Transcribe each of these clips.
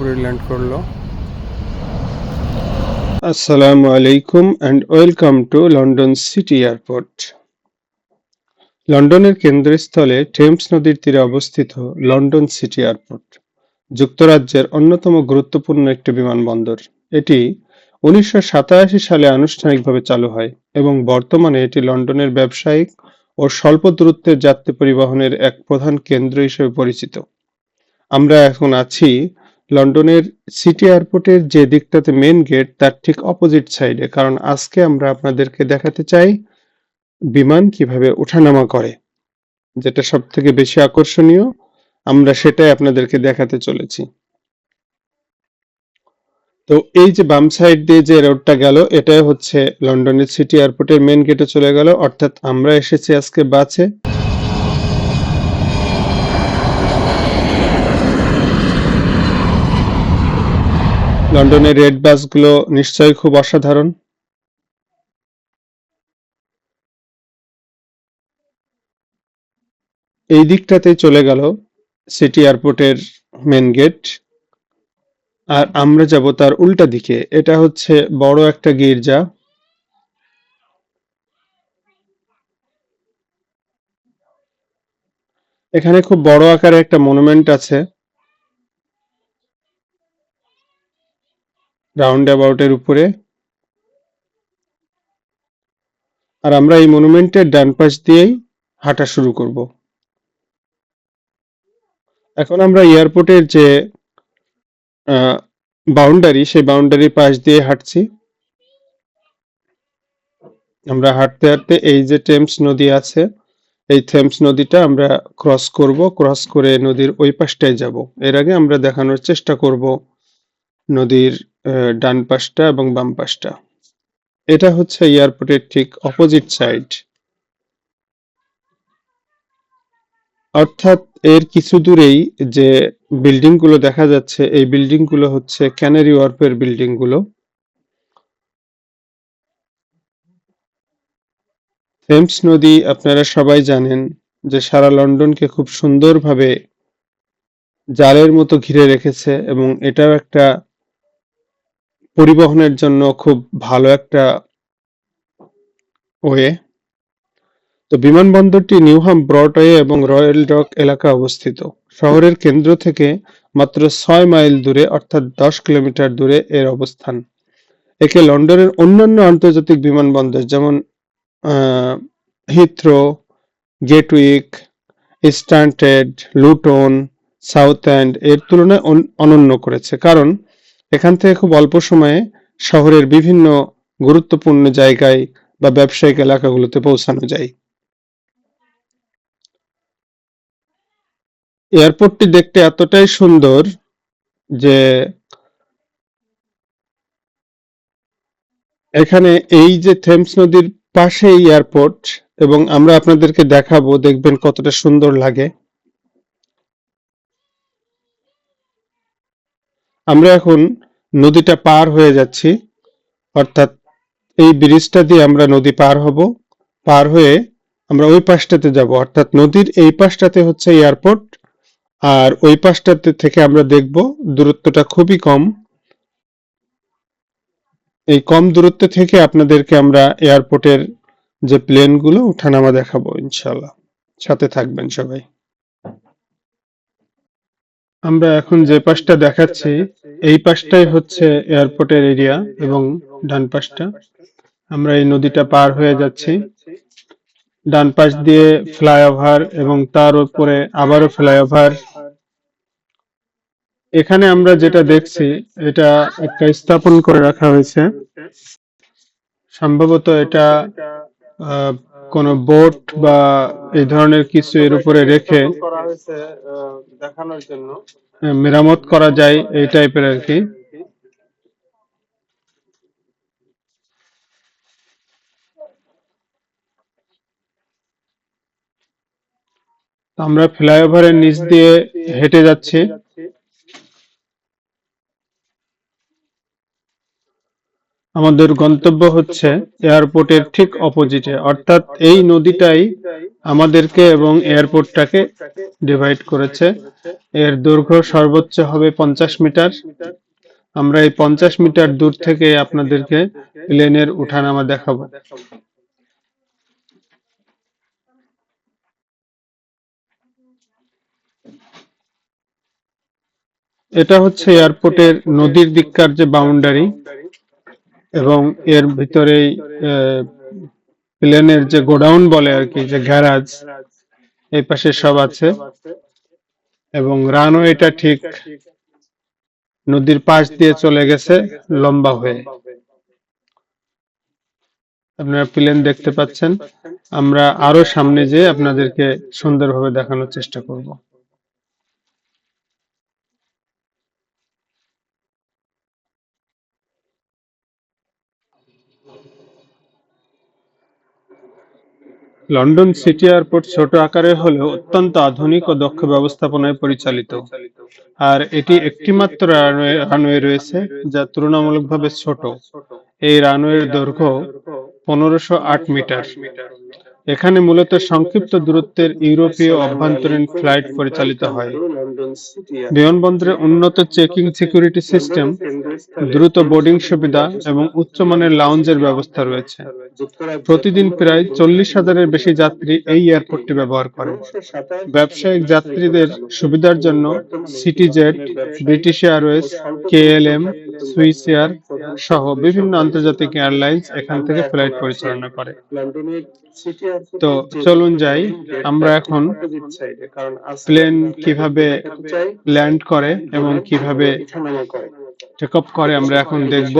পুরোপুরি ল্যান্ড করল। আসসালামু আলাইকুম and welcome to London city airport লন্ডনের কেন্দ্রস্থলে টেমস নদীর তীরে অবস্থিত লন্ডন সিটি এয়ারপোর্ট, যুক্তরাজ্যের অন্যতম গুরুত্বপূর্ণ একটি বিমানবন্দর। এটি উনিশশো সাতাশি সালে আনুষ্ঠানিকভাবে চালু হয় এবং বর্তমানে এটি লন্ডনের ব্যবসায়িক ও স্বল্প দূরত্বের যাত্রী পরিবহনের এক প্রধান কেন্দ্র হিসেবে পরিচিত। আমরা এখন আছি লন্ডনের সিটি এয়ারপোর্টের যে দিকটাতে মেন গেট তার ঠিক অপোজিট সাইডে কারণ আজকে আমরা আপনাদেরকে দেখাতে চাই বিমান কীভাবে ওঠানামা করে, যেটা সব থেকে বেশি আকর্ষণীয়। আমরা সেটাই আপনাদেরকে দেখাতে চলেছি। তো এই যে বাম সাইড দিয়ে যে রোডটা গেল, এটাই হচ্ছে লন্ডনের সিটি এয়ারপোর্টের মেন গেটে চলে গেল। অর্থাৎ আমরা এসেছি আজকে বাসে। লন্ডনের রেড বাসগুলো নিশ্চয়ই খুব অসাধারণ। এই দিকটাতে চলে গেল সিটি এয়ারপোর্টের মেন গেট। আর আমরা যাব তার উল্টা দিকে। এটা হচ্ছে বড় একটা গির্জা। এখানে খুব বড় আকারে একটা মনুমেন্ট আছে। রাউন্ড অ্যাবাউটের উপরে। আর আমরা এই মনুমেন্টের ডান পাশ দিয়েই হাঁটা শুরু করব। এখন আমরা এয়ারপোর্টের যে বাউন্ডারি সেই বাউন্ডারির পাশ দিয়ে হাঁটছি। আমরা হাঁটতে হাঁটতে এই যে টেমস নদী আছে, এই থেমস নদীটা আমরা ক্রস করব ক্রস করে নদীর ওই পাশটায় যাব। এর আগে আমরা দেখানোর চেষ্টা করব নদীর ডান পাশটা এবং বাম পাশটা। এটা হচ্ছে এয়ারপোর্টের ঠিক অপোজিট সাইড অর্থাৎ এর কিছু দূরেই যে বিল্ডিংগুলো দেখা যাচ্ছে, এই বিল্ডিংগুলো হচ্ছে ক্যানারি ওয়ার্ফের বিল্ডিংগুলো থেমস নদী আপনারা সবাই জানেন যে সারা লন্ডনকে খুব সুন্দরভাবে জালের মতো ঘিরে রেখেছে এবং এটাও একটা পরিবহনের জন্য খুব ভালো একটা ওয়ে। তো বিমানবন্দরটি নিউহাম ব্রডওয়ে এবং রয়্যাল ডক এলাকা অবস্থিত। শহরের কেন্দ্র থেকে মাত্র ছয় মাইল দূরে, অর্থাৎ দশ কিলোমিটার দূরে এর অবস্থান। একে লন্ডনের অন্যান্য আন্তর্জাতিক বিমানবন্দর যেমন Heathrow, Gatwick, Stansted, Luton, South End এর তুলনায় অন- অনন্য করেছে। কারণ এখান থেকে খুব অল্প সময়ে শহরের বিভিন্ন গুরুত্বপূর্ণ জায়গায় বা ব্যবসায়িক এলাকাগুলোতে পৌঁছানো যায়। এয়ারপোর্টটি দেখতে এতটাই সুন্দর যে এখানে এই যে থেমস নদীর পাশে এয়ারপোর্ট এবং আমরা আপনাদেরকে দেখাবো, দেখবেন কতটা সুন্দর লাগে। আমরা এখন নদীটা পার হয়ে যাচ্ছি। অর্থাৎ এই ব্রিজটা দিয়ে আমরা নদী পার হব। পার হয়ে আমরা ওই পাশটাতে যাব। অর্থাৎ নদীর এই পাশটাতে হচ্ছে এয়ারপোর্ট। আর ওই পাশটাতে থেকে আমরা দেখব দূরত্বটা খুবই কম। এই কম দূরত্ব থেকে আপনাদেরকে আমরা এয়ারপোর্টের যে প্লেনগুলো, ওঠানামা দেখাবো ইনশাল্লাহ সাথে থাকবেন সবাই। আমরা এখন যে পাশটা দেখাচ্ছি, এই পাশটাই হচ্ছে এয়ারপোর্টের এরিয়া এবং ডান পাশটা। আমরা এই নদীটা পার হয়ে যাচ্ছি। ডান পাশ দিয়ে ফ্লাইওভার এবং তার উপরে আবারও ফ্লাইওভার। এখানে আমরা যেটা দেখছি, এটা একটা স্থাপন করে রাখা হয়েছে। সম্ভবত এটা কোনো বোট বা এই ধরনের কিছু এর উপরে রেখে দেখানোর জন্য। মেরামত করা যায় এই টাইপের আর কি। আমরা ফ্লাইওভারের নিচ দিয়ে হেঁটে যাচ্ছি। আমাদের গন্তব্য হচ্ছে এয়ারপোর্টের ঠিক অপোজিটে, অর্থাৎ এই নদীটাই আমাদেরকে এবং এয়ারপোর্টটাকে ডিভাইড করেছে। এর দৈর্ঘ্য সর্বোচ্চ হবে পঞ্চাশ মিটার। আমরা এই পঞ্চাশ মিটার দূর থেকে আপনাদেরকে প্লেনের উঠানামা দেখাবো। এটা হচ্ছে এয়ারপোর্টের নদীর দিককার যে বাউন্ডারি এবং এর ভিতরেই প্লেনের যে গোডাউন বলে আর কি, যে গ্যারাজ, এই পাশে সব আছে। এবং রানওয়েটা ঠিক নদীর পাশ দিয়ে চলে গেছে, লম্বা হয়ে। আপনারা প্লেন দেখতে পাচ্ছেন। আমরা আরও সামনে যেয়ে আপনাদেরকে সুন্দরভাবে দেখানোর চেষ্টা করব। লন্ডন সিটি এয়ারপোর্ট ছোট আকারে হলেও অত্যন্ত আধুনিক ও দক্ষ ব্যবস্থাপনায় পরিচালিত। আর এটি একটিমাত্র রানওয়ে রয়েছে, যা তুলনামূলকভাবে ছোট। এই রানওয়ের দৈর্ঘ্য পনেরোশো আট মিটার। এখানে মূলত সংক্ষিপ্ত দূরত্বের ইউরোপীয় অভ্যন্তরীণ ফ্লাইট পরিচালিত হয়। বিমানবন্দরে উন্নত চেকিং সিকিউরিটি সিস্টেম, দ্রুত বোর্ডিং সুবিধা এবং উচ্চমানের লাউঞ্জের ব্যবস্থা রয়েছে। প্রতিদিন প্রায় চল্লিশ হাজারের বেশি যাত্রী এই এয়ারপোর্টটি ব্যবহার করে ব্যবসায়িক যাত্রীদের সুবিধার জন্য CityJet, British Airways, KLM Swiss Air সহ বিভিন্ন আন্তর্জাতিক এয়ারলাইন্স এখান থেকে ফ্লাইট পরিচালনা করে। তো চলুন যাই, আমরা এখন প্লেন কীভাবে ল্যান্ড করে এবং কীভাবে টেক অফ করে আমরা এখন দেখব।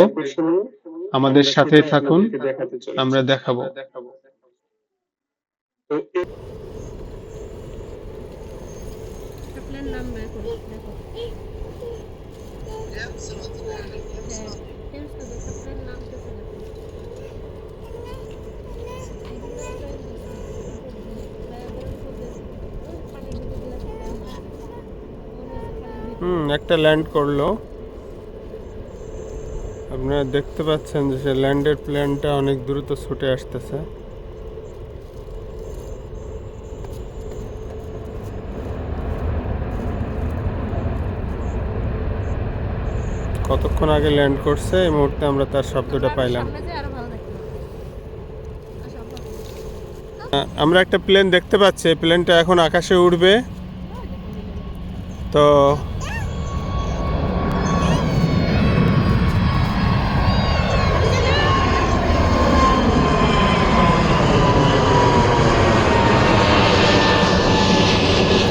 আমাদের সাথে থাকুন, আমরা দেখাবো। আপনার নাম বের করো দেখো হ্যাঁ টেন্স তো দেখো আপনার নাম কেসে দেখো হুম, একটা ল্যান্ড করল। আপনারা দেখতে পাচ্ছেন যে সে ল্যান্ডের প্ল্যানটা অনেক দ্রুত ছুটে আসতেছে। কতক্ষণ আগে ল্যান্ড করছে এই মুহূর্তে আমরা তার শব্দটা পাইলাম। আমরা একটা প্লেন দেখতে পাচ্ছি প্লেনটা এখন আকাশে উঠবে তো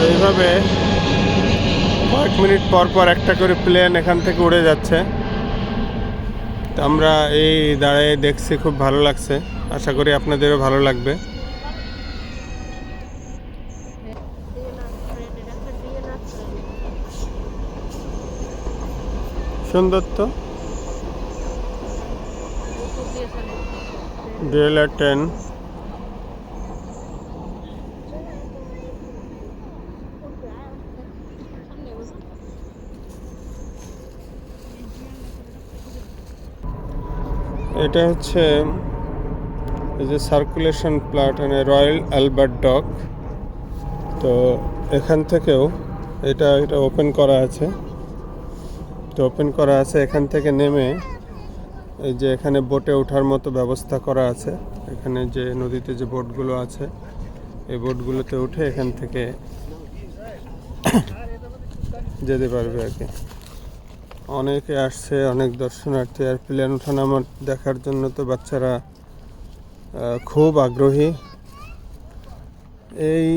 এইভাবে মিনিট পর পর একটা করে প্লেন এখান থেকে উড়ে যাচ্ছে। তো আমরা এই দাঁড়িয়ে দেখছি খুব ভালো লাগছে। আশা করি আপনাদেরও ভালো লাগবে। সুন্দর তো? ডিএলআর টেন এটা হচ্ছে এই যে সার্কুলেশন প্লাট মানে রয়্যাল অ্যালবার্ট ডক তো এখান থেকেও এটা এটা ওপেন করা আছে। তো ওপেন করা আছে, এখান থেকে নেমে এই যে এখানে বোটে ওঠার মতো ব্যবস্থা করা আছে। এখানে যে নদীতে যে বোটগুলো আছে, এই বোটগুলোতে উঠে এখান থেকে যেতে পারবে আর কি। অনেকে আসছে, অনেক দর্শনার্থী আর প্লেন ওঠানামা দেখার জন্য তো বাচ্চারা খুব আগ্রহী। এই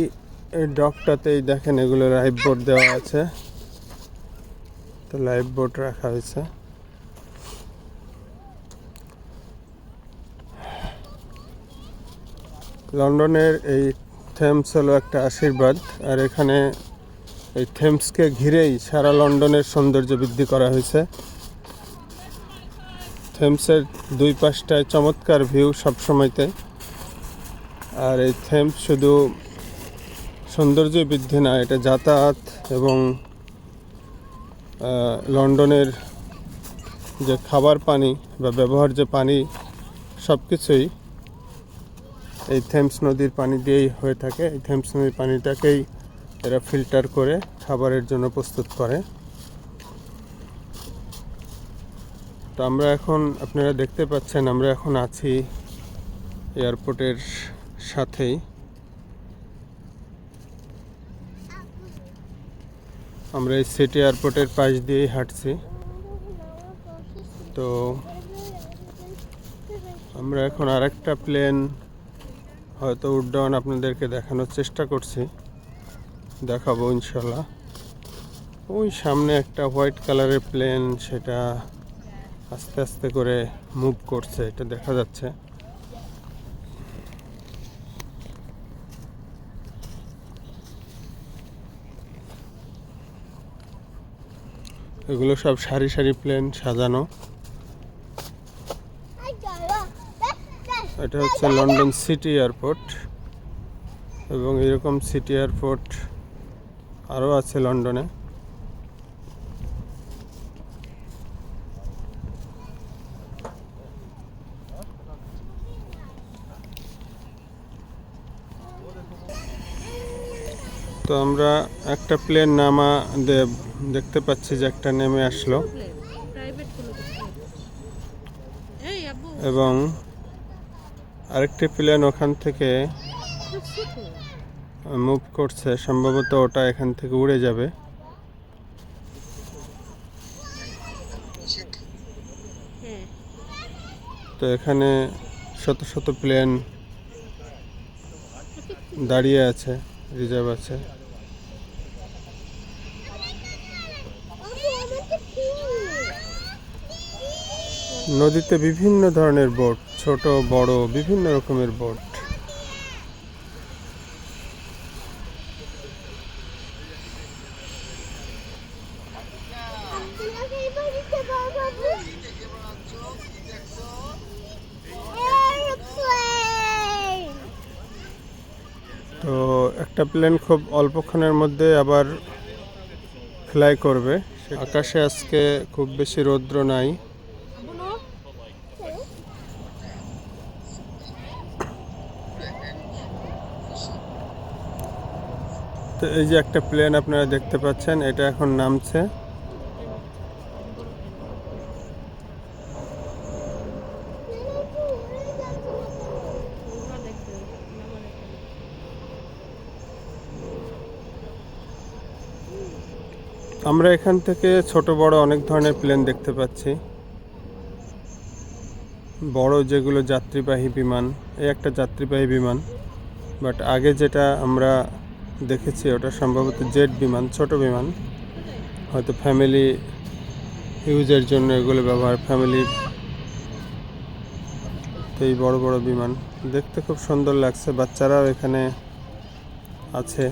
ডকটাতেই দেখেন এগুলো লাইফ বোট দেওয়া আছে। তো লাইফ বোট রাখা হয়েছে। লন্ডনের এই থেমস হলো একটা আশীর্বাদ, আর এখানে এই থেমসকে ঘিরেই সারা লন্ডনের সৌন্দর্য বৃদ্ধি করা হয়েছে। থেমসের দুই পাশটায় চমৎকার ভিউ সবসময়তে। আর এই থেমস শুধু সৌন্দর্য বৃদ্ধি না, এটা যাতায়াত এবং লন্ডনের যে খাবার পানি বা ব্যবহার যে পানি সব কিছুই এই থেমস নদীর পানি দিয়েই হয়ে থাকে। এই থেমস নদীর পানিটাকেই এরা ফিল্টার করে খাবারের জন্য প্রস্তুত করে। তো আমরা এখন, আপনারা দেখতে পাচ্ছেন, আমরা এখন আছি এয়ারপোর্টের সাথেই। আমরা এই সিটি এয়ারপোর্টের পাশ দিয়েই হাঁটছি। তো আমরা এখন আরেকটা প্লেন হয়তো উড্ডয়ন আপনাদেরকে দেখানোর চেষ্টা করছি। দেখাবো ইনশাল্লাহ ওই সামনে একটা হোয়াইট কালারের প্লেন, সেটা আস্তে আস্তে করে মুভ করছে, এটা দেখা যাচ্ছে। এগুলো সব সারি সারি প্লেন সাজানো। এটা হচ্ছে লন্ডন সিটি এয়ারপোর্ট। এবং এরকম সিটি এয়ারপোর্ট আরও আছে লন্ডনে। তো আমরা একটা প্লেন নামা দেখতে পাচ্ছি যে একটা নেমে আসলো। এবং আরেকটি প্লেন ওখান থেকে মুভ করছে, সম্ভবত ওটা এখান থেকে উড়ে যাবে। তো এখানে শত শত প্লেন দাঁড়িয়ে আছে, রিজার্ভ আছে। নদীতে বিভিন্ন ধরনের বোট, ছোট, বড়, বিভিন্ন রকমের বোট Airplane! তো একটা প্লেন খুব অল্পক্ষণের মধ্যে আবার ফ্লাই করবে। আকাশে আজকে খুব বেশি রৌদ্র নাই। তো এই যে একটা প্লেন আপনারা দেখতে পাচ্ছেন, এটা এখন নামছে ওরা দেখতে নামার একটা আমরা এখান থেকে ছোট, বড় অনেক ধরনের প্লেন দেখতে পাচ্ছি। বড় যেগুলো যাত্রীবাহী বিমান, এই একটা যাত্রীবাহী বিমান বাট আগে যেটা আমরা দেখেছি ওটা সম্ভবত জেট বিমান, ছোট বিমান। হয়তো ফ্যামিলি ইউজের জন্য এগুলো ব্যবহার ফ্যামিলি তো এই বড় বড় বিমান। দেখতে খুব সুন্দর লাগছে, বাচ্চারাও এখানে আছে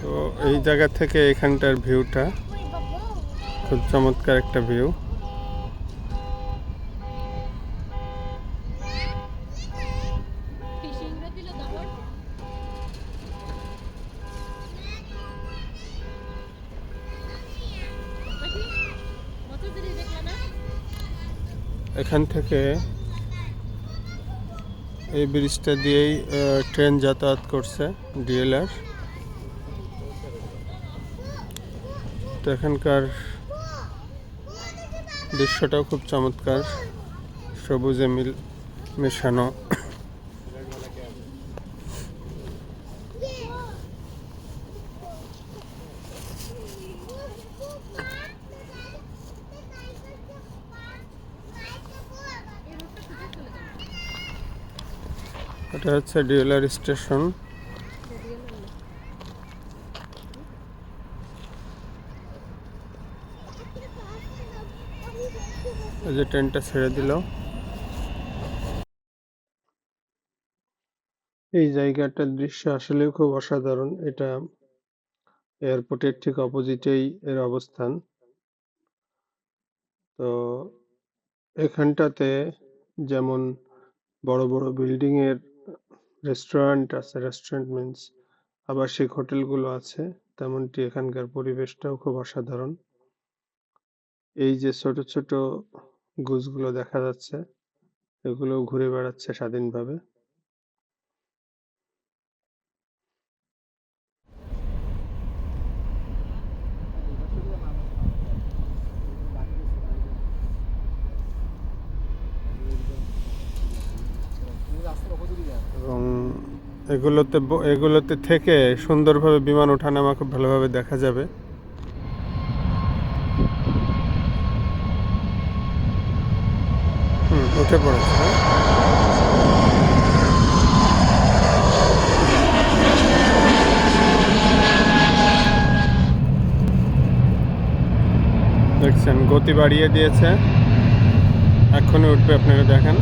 তো এই জায়গা থেকে এখানটার ভিউটা খুব চমৎকার একটা ভিউ। এখান থেকে এই ব্রিজটা দিয়েই ট্রেন যাতায়াত করছে ডিএলআর। তো এখানকার দৃশ্যটাও খুব চমৎকার। সবুজে মিল মেশানো। এটা হচ্ছে ডিএলআর স্টেশন। এই যে ট্রেনটা ছেড়ে দিল। এই জায়গাটার দৃশ্য আসলেও খুব অসাধারণ। এটা এয়ারপোর্টের ঠিক অপোজিটেই এর অবস্থান। তো এখানটাতে যেমন বড় বড় বিল্ডিং এর রেস্টুরেন্ট আছে, রেস্টুরেন্ট মিনস আবাসিক হোটেলগুলো আছে, তেমনটি এখানকার পরিবেশটাও খুব অসাধারণ। এই যে ছোট ছোট গুজগুলো দেখা যাচ্ছে। এগুলো ঘুরে বেড়াচ্ছে স্বাধীনভাবে। এবং এগুলোতে এগুলোতে থেকে সুন্দরভাবে বিমান ওঠানামা খুব ভালোভাবে দেখা যাবে হুম উঠে পড়েছে? দেখছেন গতি বাড়িয়ে দিয়েছে এখনই উঠবে আপনারা দেখেন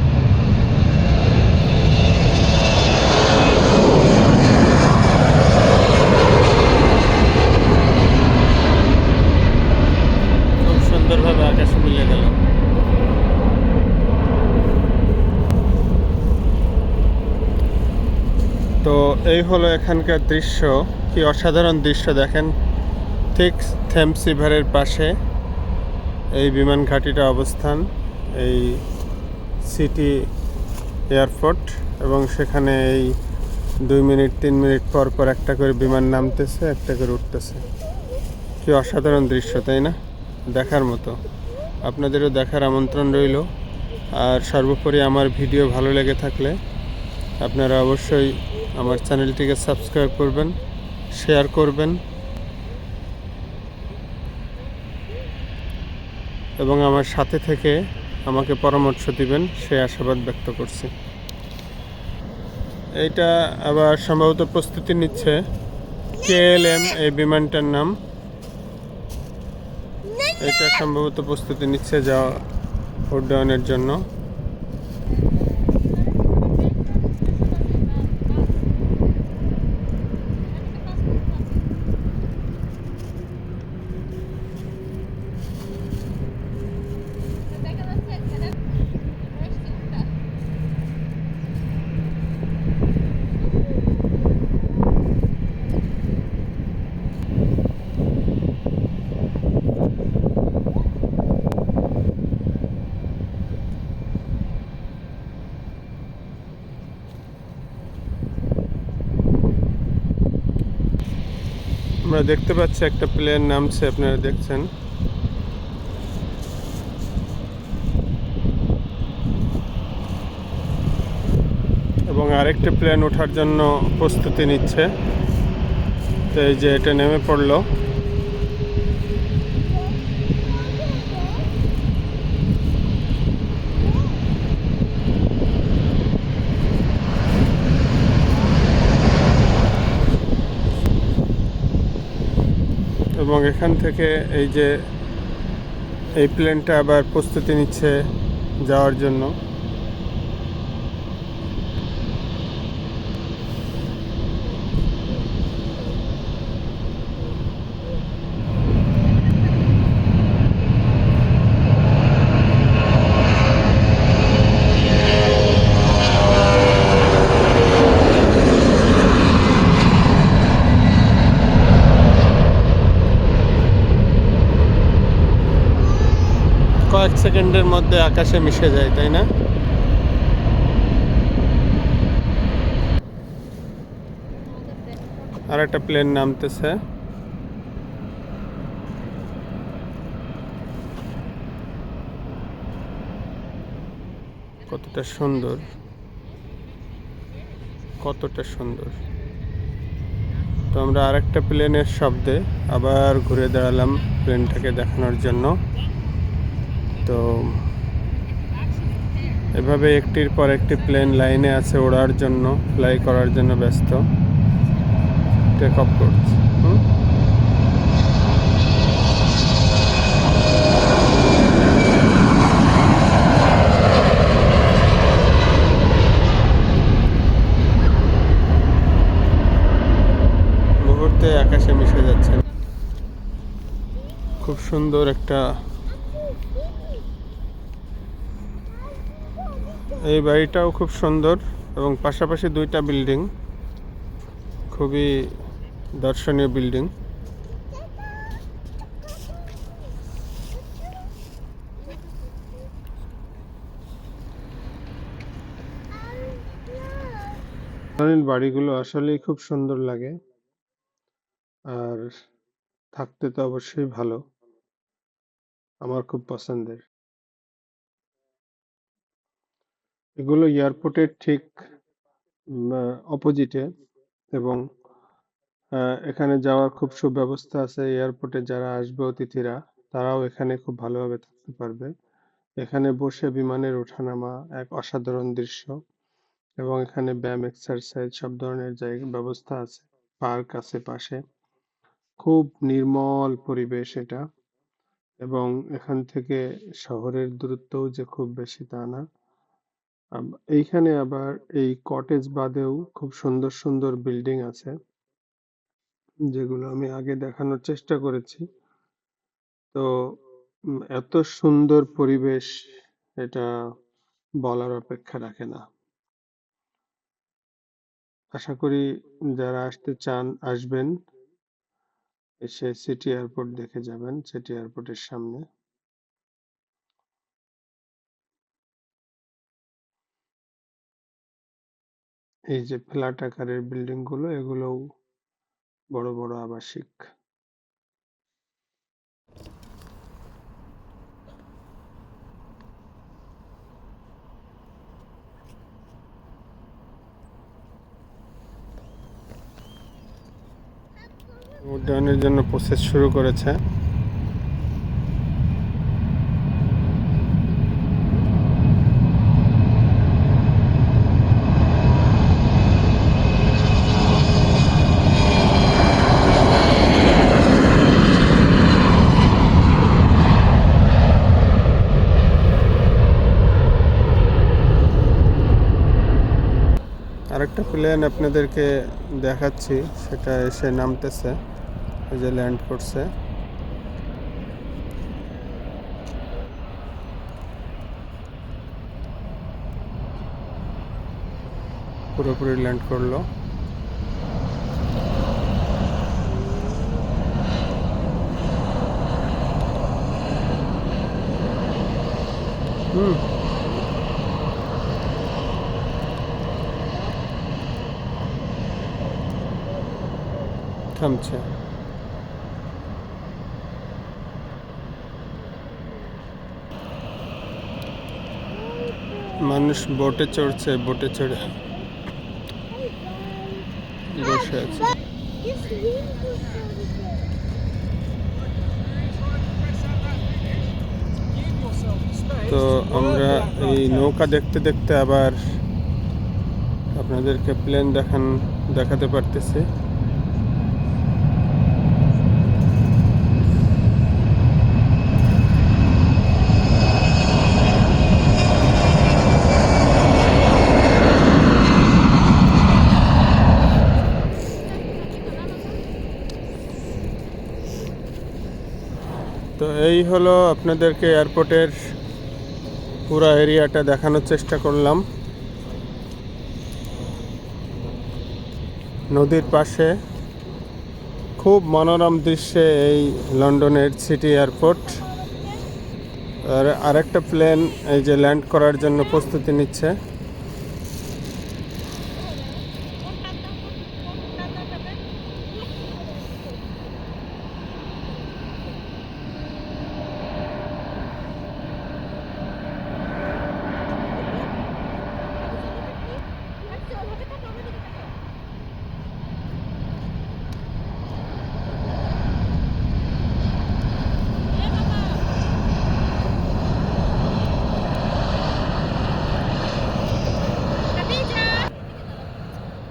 খুব সুন্দরভাবে আকাশ মিলে গেল তো এই হলো এখানকার দৃশ্য। কি অসাধারণ দৃশ্য দেখেন। ঠিক থেমস রিভারের পাশে এই বিমান ঘাঁটিটা অবস্থান, এই সিটি এয়ারপোর্ট এবং সেখানে এই দুই মিনিট, তিন মিনিট পর পর একটা করে বিমান নামতেছে, একটা করে উঠতেছে। কি অসাধারণ দৃশ্য, তাই না? দেখার মতো। আপনাদেরও দেখার আমন্ত্রণ রইল। আর সর্বোপরি আমার ভিডিও ভালো লেগে থাকলে আপনারা অবশ্যই আমার চ্যানেলটিকে সাবস্ক্রাইব করবেন, শেয়ার করবেন এবং আমার সাথে থেকে আমাকে পরামর্শ দিবেন, সে আশাবাদ ব্যক্ত করছি। এইটা আবার সম্ভবত প্রস্তুতি নিচ্ছে কেএলএম এই বিমানটার নাম। এটা সম্ভবত প্রস্তুতি নিচ্ছে যা উড্ডয়নের জন্য। আমরা দেখতে পাচ্ছি একটা প্লেন নামছে, আপনারা দেখছেন। এবং আরেকটি প্লেন ওঠার জন্য প্রস্তুতি নিচ্ছে। তো এই যে এটা নেমে পড়ল। এবং এখান থেকে এই যে এই প্লেনটা আবার প্রস্তুতি নিচ্ছে যাওয়ার জন্য। সেকেন্ডের মধ্যে আকাশে মিশে যায়, তাই না? আর একটা প্লেন নামতেছে। কতটা সুন্দর। কতটা সুন্দর। তো আমরা আরেকটা প্লেনের শব্দে আবার ঘুরে দাঁড়ালাম প্লেনটাকে দেখানোর জন্য। তো এভাবে একটির পর একটি প্লেন লাইনে আছে ওড়ার জন্য ফ্লাই করার জন্য ব্যস্ত। টেক অফ করছে হুম? মুহূর্তে আকাশে মিশে যাচ্ছে। খুব সুন্দর একটা এই বাড়িটাও খুব সুন্দর এবং পাশাপাশি দুইটা বিল্ডিং। খুবই দর্শনীয় বিল্ডিং। বাড়িগুলো আসলেই খুব সুন্দর লাগে। আর থাকতে তো অবশ্যই ভালো। আমার খুব পছন্দের। এগুলো এয়ারপোর্টের ঠিক অপোজিটে এবং এখানে যাওয়ার খুব সুব্যবস্থা আছে। এয়ারপোর্টে যারা আসবে, অতিথিরা, তারাও এখানে খুব ভালোভাবে থাকতে পারবে। এখানে বসে বিমানের ওঠানামা এক অসাধারণ দৃশ্য এবং এখানে ব্যায়াম এক্সারসাইজ সব ধরনের জায়গা, ব্যবস্থা আছে। পার্ক আছে পাশে। খুব নির্মল পরিবেশ এটা এবং এখান থেকে শহরের দূরত্বও যে খুব বেশি তা না। এইখানে আবার এই কটেজ বাদেও খুব সুন্দর সুন্দর বিল্ডিং আছে, যেগুলো আমি আগে দেখানোর চেষ্টা করেছি। তো এত সুন্দর পরিবেশ এটা বলার অপেক্ষা রাখে না। আশা করি যারা আসতে চান, আসবেন, এসে সিটি এয়ারপোর্ট দেখে যাবেন সিটি এয়ারপোর্টের সামনে। এই যে ফ্ল্যাট আকারের বিল্ডিংগুলো, এগুলোও বড় বড় আবাসিক। উড্ডয়নের জন্য প্রসেস শুরু করেছে। আরেকটা প্লেন আপনাদেরকে দেখাচ্ছি, সেটা এসে নামতেছে, এই যে ল্যান্ড করছে। পুরোপুরি ল্যান্ড করল। হুম। থামছে মানুষ বোটে চড়ছে, বোটে চড়ে বসে আছে. তো আমরা এই নৌকা দেখতে দেখতে আবার আপনাদেরকে প্লেন দেখান, দেখাতে পারতেছি তো এই হলো আপনাদেরকে এয়ারপোর্টের পুরো এরিয়াটা দেখানোর চেষ্টা করলাম। নদীর পাশে খুব মনোরম দৃশ্যে এই লন্ডনের সিটি এয়ারপোর্ট আর আরেকটা প্লেন এই যে ল্যান্ড করার জন্য প্রস্তুতি নিচ্ছে।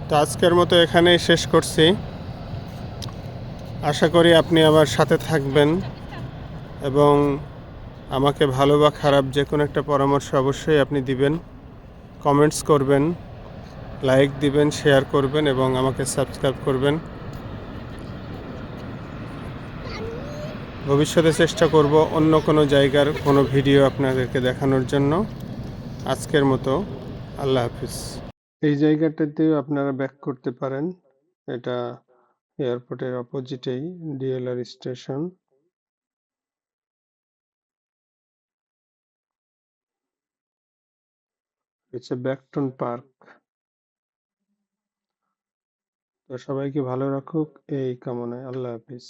তো আজকের মতো এখানেই শেষ করছি। আশা করি আপনি আমার সাথে থাকবেন এবং আমাকে ভালো বা খারাপ যে কোনো একটা পরামর্শ অবশ্যই আপনি দিবেন। কমেন্টস করবেন, লাইক দিবেন, শেয়ার করবেন এবং আমাকে সাবস্ক্রাইব করবেন। ভবিষ্যতে চেষ্টা করব অন্য কোনো জায়গার কোনো ভিডিও আপনাদেরকে দেখানোর জন্য। আজকের মতো আল্লাহ হাফিজ। এই জায়গাটাতেও আপনারা ব্যাক করতে পারেন। এটা এয়ারপোর্টের অপোজিটেই ডিএলআর স্টেশন হচ্ছে ব্যাকটন পার্ক তো সবাইকে ভালো রাখুক, এই কামনায় আল্লাহ হাফিজ।